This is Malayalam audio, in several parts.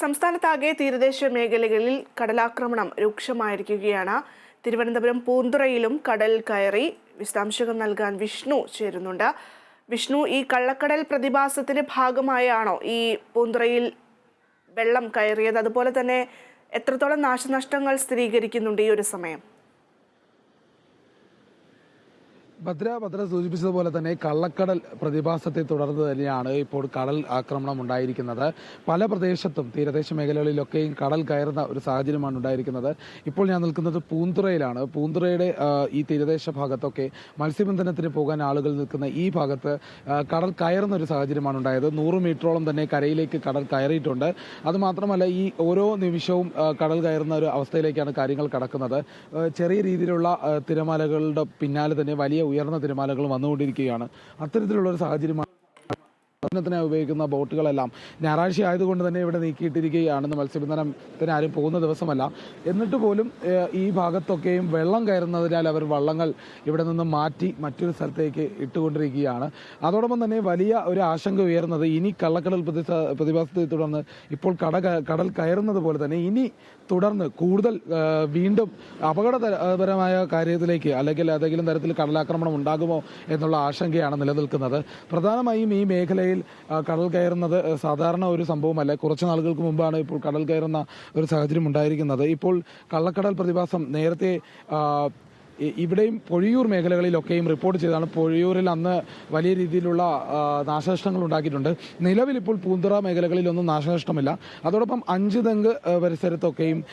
സംസ്ഥാനത്താകെ തീരദേശ മേഖലകളിൽ കടലാക്രമണം രൂക്ഷമായിരിക്കുകയാണ്. തിരുവനന്തപുരം പൂന്തുറയിലും കടൽ കയറി വിശദാംശങ്ങൾ നൽകാൻ വിഷ്ണു ചേരുന്നുണ്ട്. വിഷ്ണു ഈ കള്ളക്കടൽ പ്രതിഭാസത്തിന്റെ ഭാഗമായാണോ ഈ പൂന്തുറയിൽ വെള്ളം കയറിയത്? അതുപോലെ തന്നെ എത്രത്തോളം നാശനഷ്ടങ്ങൾ സ്ഥിരീകരിക്കുന്നുണ്ട് ഈ ഒരു സമയം? ഭദ്ര സൂചിപ്പിച്ചതുപോലെ തന്നെ കള്ളക്കടൽ പ്രതിഭാസത്തെ തുടർന്ന് തന്നെയാണ് ഇപ്പോൾ കടൽ ആക്രമണം ഉണ്ടായിരിക്കുന്നത്. പല പ്രദേശത്തും തീരദേശ മേഖലകളിലൊക്കെയും കടൽ കയറുന്ന ഒരു സാഹചര്യമാണ് ഉണ്ടായിരിക്കുന്നത്. ഇപ്പോൾ ഞാൻ നിൽക്കുന്നത് പൂന്തുറയിലാണ്. പൂന്തുറയുടെ ഈ തീരദേശ ഭാഗത്തൊക്കെ മത്സ്യബന്ധനത്തിന് പോകാൻ ആളുകൾ നിൽക്കുന്ന ഈ ഭാഗത്ത് കടൽ കയറുന്ന ഒരു സാഹചര്യമാണ് ഉണ്ടായത്. നൂറ് മീറ്ററോളം തന്നെ കരയിലേക്ക് കടൽ കയറിയിട്ടുണ്ട്. അതുമാത്രമല്ല ഈ ഓരോ നിമിഷവും കടൽ കയറുന്ന ഒരു അവസ്ഥയിലേക്കാണ് കാര്യങ്ങൾ കടക്കുന്നത്. ചെറിയ രീതിയിലുള്ള തിരമാലകളുടെ പിന്നാലെ തന്നെ വലിയ ഉയർന്ന തിരമാലകൾ വന്നുകൊണ്ടിരിക്കുകയാണ്. അത്തരത്തിലുള്ള ഒരു സാഹചര്യമാണ് മത്സ്യബന്ധനത്തിനായി ഉപയോഗിക്കുന്ന ബോട്ടുകളെല്ലാം ഞായറാഴ്ച ആയതുകൊണ്ട് തന്നെ ഇവിടെ നീക്കിയിട്ടിരിക്കുകയാണെന്ന് മത്സ്യബന്ധനത്തിന് ആരും പോകുന്ന ദിവസമല്ല. എന്നിട്ട് പോലും ഈ ഭാഗത്തൊക്കെയും വെള്ളം കയറുന്നതിനാൽ അവർ വള്ളങ്ങൾ ഇവിടെ നിന്ന് മാറ്റി മറ്റൊരു സ്ഥലത്തേക്ക് ഇട്ടുകൊണ്ടിരിക്കുകയാണ്. അതോടൊപ്പം തന്നെ വലിയ ഒരു ആശങ്ക ഉയർന്നത് ഇനി കള്ളക്കടൽ പ്രതിഭാസത്തെ തുടർന്ന് ഇപ്പോൾ കട കടൽ കയറുന്നത് പോലെ തന്നെ ഇനി തുടർന്ന് കൂടുതൽ വീണ്ടും അപകടപരമായ കാര്യത്തിലേക്ക് അല്ലെങ്കിൽ ഏതെങ്കിലും തരത്തിൽ കടലാക്രമണം ഉണ്ടാകുമോ എന്നുള്ള ആശങ്കയാണ് നിലനിൽക്കുന്നത്. പ്രധാനമായും ഈ മേഖലയിൽ കടൽ കയറുന്നത് സാധാരണ ഒരു സംഭവമല്ല. കുറച്ച് നാളുകൾക്ക് മുമ്പാണ് ഇപ്പോൾ കടൽ കയറുന്ന ഒരു സാഹചര്യം ഉണ്ടായിരിക്കുന്നത്. ഇപ്പോൾ കള്ളക്കടൽ പ്രതിഭാസം നേരത്തെ ഇവിടെയും പൊഴിയൂർ മേഖലകളിലൊക്കെയും റിപ്പോർട്ട് ചെയ്തതാണ്. പൊഴിയൂരിൽ അന്ന് വലിയ രീതിയിലുള്ള നാശനഷ്ടങ്ങൾ ഉണ്ടാക്കിയിട്ടുണ്ട്. നിലവിൽ ഇപ്പോൾ പൂന്തുറ മേഖലകളിലൊന്നും നാശനഷ്ടമില്ല. അതോടൊപ്പം അഞ്ച് തെങ്ക് പരിസരത്തൊക്കെയും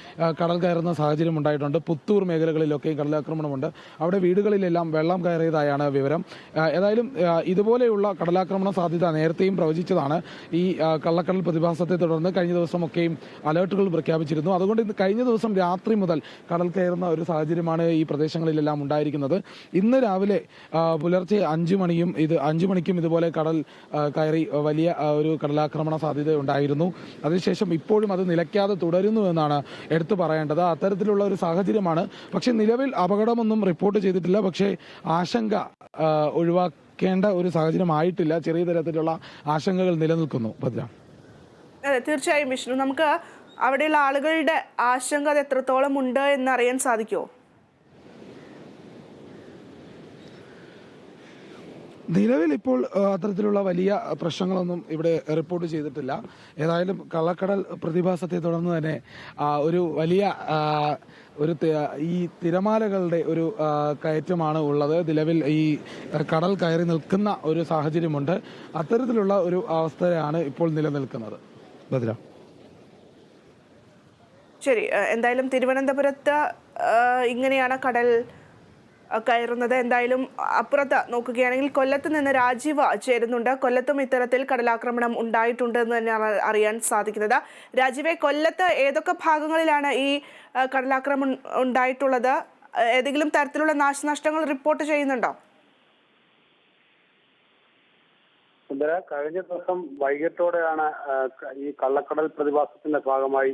കടൽ കയറുന്ന സാഹചര്യം ഉണ്ടായിട്ടുണ്ട്. പുത്തൂർ മേഖലകളിലൊക്കെയും കടലാക്രമണമുണ്ട്. അവിടെ വീടുകളിലെല്ലാം വെള്ളം കയറിയതായാണ് വിവരം. ഏതായാലും ഇതുപോലെയുള്ള കടലാക്രമണ സാധ്യത നേരത്തെയും പ്രവചിച്ചതാണ്. ഈ കള്ളക്കടൽ പ്രതിഭാസത്തെ തുടർന്ന് കഴിഞ്ഞ ദിവസമൊക്കെയും അലേർട്ടുകൾ പ്രഖ്യാപിച്ചിരുന്നു. അതുകൊണ്ട് ഇന്ന് കഴിഞ്ഞ ദിവസം രാത്രി മുതൽ കടൽ കയറുന്ന ഒരു സാഹചര്യമാണ് ഈ പ്രദേശങ്ങളിലെല്ലാം ഉണ്ടായിരിക്കുന്നത്. ഇന്ന് രാവിലെ പുലർച്ചെ അഞ്ചു മണിയും ഇത് അഞ്ചു മണിക്കും ഇതുപോലെ കടൽ കയറി വലിയ ഒരു കടലാക്രമണ സാധ്യത ഉണ്ടായിരുന്നു. അതിനുശേഷം ഇപ്പോഴും അത് നിലയ്ക്കാതെ തുടരുന്നു എന്നാണ് എടുത്തു പറയേണ്ടത്. അത്തരത്തിലുള്ള ഒരു സാഹചര്യമാണ്. പക്ഷേ നിലവിൽ അപകടമൊന്നും റിപ്പോർട്ട് ചെയ്തിട്ടില്ല. പക്ഷേ ആശങ്ക ഒഴിവാക്കേണ്ട ഒരു സാഹചര്യമായിട്ടില്ല. ചെറിയ തരത്തിലുള്ള ആശങ്കകൾ നിലനിൽക്കുന്നു. ഭദ്ര. അതെ തീർച്ചയായും വിഷ്ണു. നമുക്ക് അവിടെയുള്ള ആളുകളുടെ ആശങ്ക അത് എത്രത്തോളം ഉണ്ട് എന്നറിയാൻ സാധിക്കുമോ? നിലവിൽ ഇപ്പോൾ അത്തരത്തിലുള്ള വലിയ പ്രശ്നങ്ങളൊന്നും ഇവിടെ റിപ്പോർട്ട് ചെയ്തിട്ടില്ല. ഏതായാലും കള്ളക്കടൽ പ്രതിഭാസത്തെ തുടർന്ന് തന്നെ ഒരു വലിയ ഒരു ഈ തിരമാലകളുടെ ഒരു കയറ്റമാണ് ഉള്ളത്. നിലവിൽ ഈ കടൽ കയറി നിൽക്കുന്ന ഒരു സാഹചര്യമുണ്ട്. അത്തരത്തിലുള്ള ഒരു അവസ്ഥയാണ് ഇപ്പോൾ നിലനിൽക്കുന്നത്. ഭദ്ര ശരി എന്തായാലും തിരുവനന്തപുരത്ത് ഇങ്ങനെയാണ് കടൽ കയറുന്നത്. എന്തായാലും അപ്പുറത്ത് നോക്കുകയാണെങ്കിൽ കൊല്ലത്ത് നിന്ന് രാജീവ് ചേരുന്നുണ്ട്. കൊല്ലത്തും ഇത്തരത്തിൽ കടലാക്രമണം ഉണ്ടായിട്ടുണ്ട് എന്ന് തന്നെയാണ് അറിയാൻ സാധിക്കുന്നത്. രാജീവെ കൊല്ലത്ത് ഏതൊക്കെ ഭാഗങ്ങളിലാണ് ഈ കടലാക്രമണം ഉണ്ടായിട്ടുള്ളത്? ഏതെങ്കിലും തരത്തിലുള്ള നാശനഷ്ടങ്ങൾ റിപ്പോർട്ട് ചെയ്യുന്നുണ്ടോ? കഴിഞ്ഞ ദിവസം വൈകിട്ടോടെയാണ് ഈ കള്ളക്കടൽ പ്രതിഭാസത്തിന്റെ ഭാഗമായി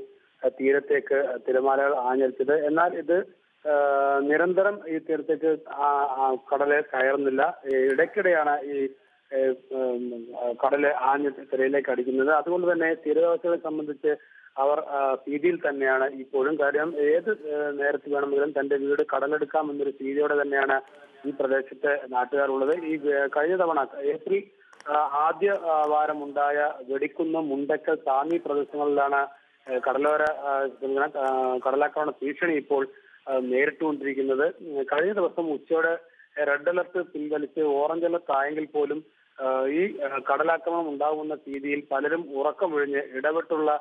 തീരത്തേക്ക് തിരമാലകൾ ആഞ്ഞടിച്ചത്. എന്നാൽ ഇത് നിരന്തരം ഈ തീരത്തേക്ക് കടൽ കയറുന്നില്ല. ഇടയ്ക്കിടെയാണ് ഈ കടൽ ആഞ്ഞ് തിരയിലേക്ക് അടിക്കുന്നത്. അതുകൊണ്ട് തന്നെ തീരവാസികളെ സംബന്ധിച്ച് അവർ ഭീതിയിൽ തന്നെയാണ് ഇപ്പോഴും. കാര്യം ഏത് നേരത്ത് വേണമെങ്കിലും തന്റെ വീട് കടലെടുക്കാം എന്നൊരു ഭീതിയോടെ തന്നെയാണ് ഈ പ്രദേശത്തെ നാട്ടുകാരുള്ളത്. ഈ കഴിഞ്ഞ തവണ ഏപ്രിൽ ആദ്യ വാരം വാരമുണ്ടായ വെടിക്കുന്ന മുണ്ടക്കൽ താങ്ങി പ്രദേശങ്ങളിലാണ് കടലോര കടലാക്രമണ ഭീഷണി ഇപ്പോൾ നേരിട്ടുകൊണ്ടിരിക്കുന്നത് കഴിഞ്ഞ ദിവസം ഉച്ചയോടെ റെഡ് അലർട്ട് പിൻവലിച്ച് ഓറഞ്ച് അലർട്ട് ആയെങ്കിൽ പോലും ഈ കടലാക്രമണം ഉണ്ടാകുന്ന രീതിയിൽ പലരും ഉറക്കം ഒഴിഞ്ഞ് ഇടപെട്ടുള്ള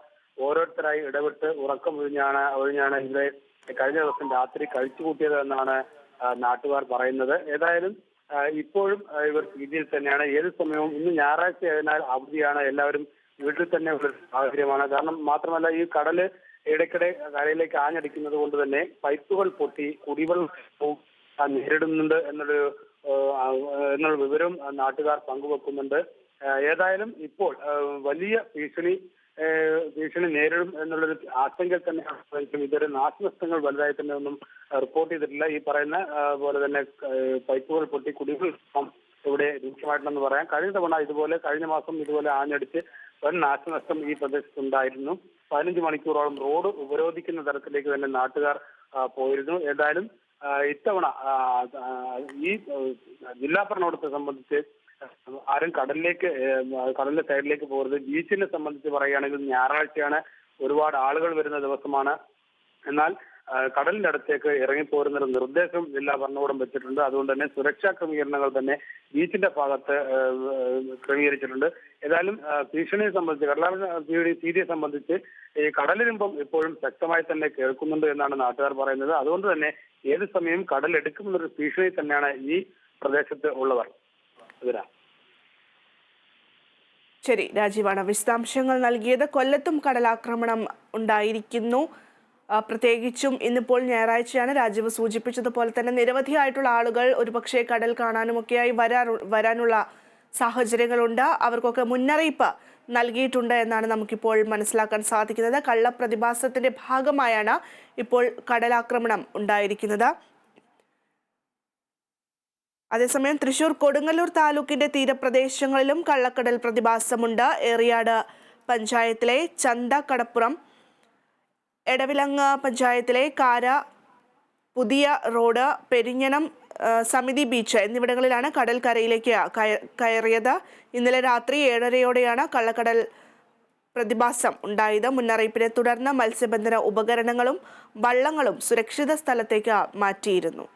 ഓരോരുത്തരായി ഇടപെട്ട് ഉറക്കം ഒഴിഞ്ഞാണ് ഇവിടെ കഴിഞ്ഞ ദിവസം രാത്രി കഴിച്ചുകൂട്ടിയത് എന്നാണ് നാട്ടുകാർ പറയുന്നത്. ഏതായാലും ഇപ്പോഴും ഇവർ രീതിയിൽ തന്നെയാണ്. ഏത് സമയവും ഇന്ന് ഞായറാഴ്ച ആയതിനാൽ അവധിയാണ് എല്ലാവരും വീട്ടിൽ തന്നെ ഉള്ള സാഹചര്യമാണ്. കാരണം മാത്രമല്ല ഈ കടൽ ഇടയ്ക്കിടെ കരയിലേക്ക് ആഞ്ഞടിക്കുന്നത് കൊണ്ട് തന്നെ പൈപ്പുകൾ പൊട്ടി കുടിവെള്ളം നേരിടുന്നുണ്ട് എന്നൊരു എന്നുള്ള വിവരം നാട്ടുകാർ പങ്കുവെക്കുന്നുണ്ട്. ഏതായാലും ഇപ്പോൾ വലിയ ഭീഷണി ഭീഷണി നേരിടും എന്നുള്ളൊരു ആശങ്കയിൽ തന്നെയാണ് ഇതുവരെ നാശനഷ്ടങ്ങൾ വലുതായി തന്നെ ഒന്നും റിപ്പോർട്ട് ചെയ്തിട്ടില്ല. ഈ പറയുന്ന പോലെ തന്നെ പൈപ്പുകൾ പൊട്ടി കുടിവെള്ളം ഇവിടെ രൂക്ഷമായിട്ടുണ്ടെന്ന് പറയാം. കഴിഞ്ഞ തവണ ഇതുപോലെ കഴിഞ്ഞ മാസം ഇതുപോലെ ആഞ്ഞടിച്ച് വൻ നാശനഷ്ടം ഈ പ്രദേശത്തുണ്ടായിരുന്നു പതിനഞ്ച് മണിക്കൂറോളം റോഡ് ഉപരോധിക്കുന്ന തരത്തിലേക്ക് തന്നെ നാട്ടുകാർ പോയിരുന്നു. ഏതായാലും ഇത്തവണ ഈ ജില്ലാ ഭരണകൂടത്തെ സംബന്ധിച്ച് ആരും കടലിലേക്ക് കടലിന്റെ സൈഡിലേക്ക് പോകരുത്. ബീച്ചിനെ സംബന്ധിച്ച് പറയുകയാണെങ്കിൽ ഞായറാഴ്ചയാണ് ഒരുപാട് ആളുകൾ വരുന്ന ദിവസമാണ്. എന്നാൽ അടുത്തേക്ക് ഇറങ്ങിപ്പോരുന്ന ഒരു നിർദ്ദേശം ജില്ലാ ഭരണകൂടം വെച്ചിട്ടുണ്ട്. അതുകൊണ്ട് തന്നെ സുരക്ഷാ ക്രമീകരണങ്ങൾ തന്നെ ബീച്ചിന്റെ ഭാഗത്ത് ക്രമീകരിച്ചിട്ടുണ്ട്. ഏതായാലും ഭീഷണിയെ സംബന്ധിച്ച് കടലാ ഭീതിയെ സംബന്ധിച്ച് ഈ കടലിരുമ്പം ഇപ്പോഴും ശക്തമായി തന്നെ കേൾക്കുന്നുണ്ട് എന്നാണ് നാട്ടുകാർ പറയുന്നത്. അതുകൊണ്ട് തന്നെ ഏത് സമയം കടലെടുക്കുമെന്നൊരു ഭീഷണി തന്നെയാണ് ഈ പ്രദേശത്ത് ഉള്ളവർ. അതിനാ ശരി രാജീവാണ്. വിശദാംശങ്ങൾ നൽകിയത്. കൊല്ലത്തും കടലാക്രമണം ഉണ്ടായിരിക്കുന്നു. പ്രത്യേകിച്ചും ഇന്നിപ്പോൾ ഞായറാഴ്ചയാണ്. രാജീവ് സൂചിപ്പിച്ചതുപോലെ തന്നെ നിരവധിയായിട്ടുള്ള ആളുകൾ ഒരുപക്ഷെ കടൽ കാണാനുമൊക്കെയായി വരാറു വരാനുള്ള സാഹചര്യങ്ങളുണ്ട്. അവർക്കൊക്കെ മുന്നറിയിപ്പ് നൽകിയിട്ടുണ്ട് എന്നാണ് നമുക്കിപ്പോൾ മനസ്സിലാക്കാൻ സാധിക്കുന്നത്. കള്ളപ്രതിഭാസത്തിന്റെ ഭാഗമായാണ് ഇപ്പോൾ കടലാക്രമണം ഉണ്ടായിരിക്കുന്നത്. അതേസമയം തൃശൂർ കൊടുങ്ങല്ലൂർ താലൂക്കിന്റെ തീരപ്രദേശങ്ങളിലും കള്ളക്കടൽ പ്രതിഭാസമുണ്ട്. ഏറിയാട് പഞ്ചായത്തിലെ ചന്ത കടപ്പുറം എടവിലങ്ങ് പഞ്ചായത്തിലെ കാര പുതിയ റോഡ് പെരിഞ്ഞനം സമിതി ബീച്ച് എന്നിവിടങ്ങളിലാണ് കടൽക്കരയിലേക്ക് കയ- കയറിയത്. ഇന്നലെ രാത്രി ഏഴരയോടെയാണ് കള്ളക്കടൽ പ്രതിഭാസം ഉണ്ടായത്. മുന്നറിയിപ്പിനെ തുടർന്ന് മത്സ്യബന്ധന ഉപകരണങ്ങളും വള്ളങ്ങളും സുരക്ഷിത സ്ഥലത്തേക്ക് മാറ്റിയിരുന്നു.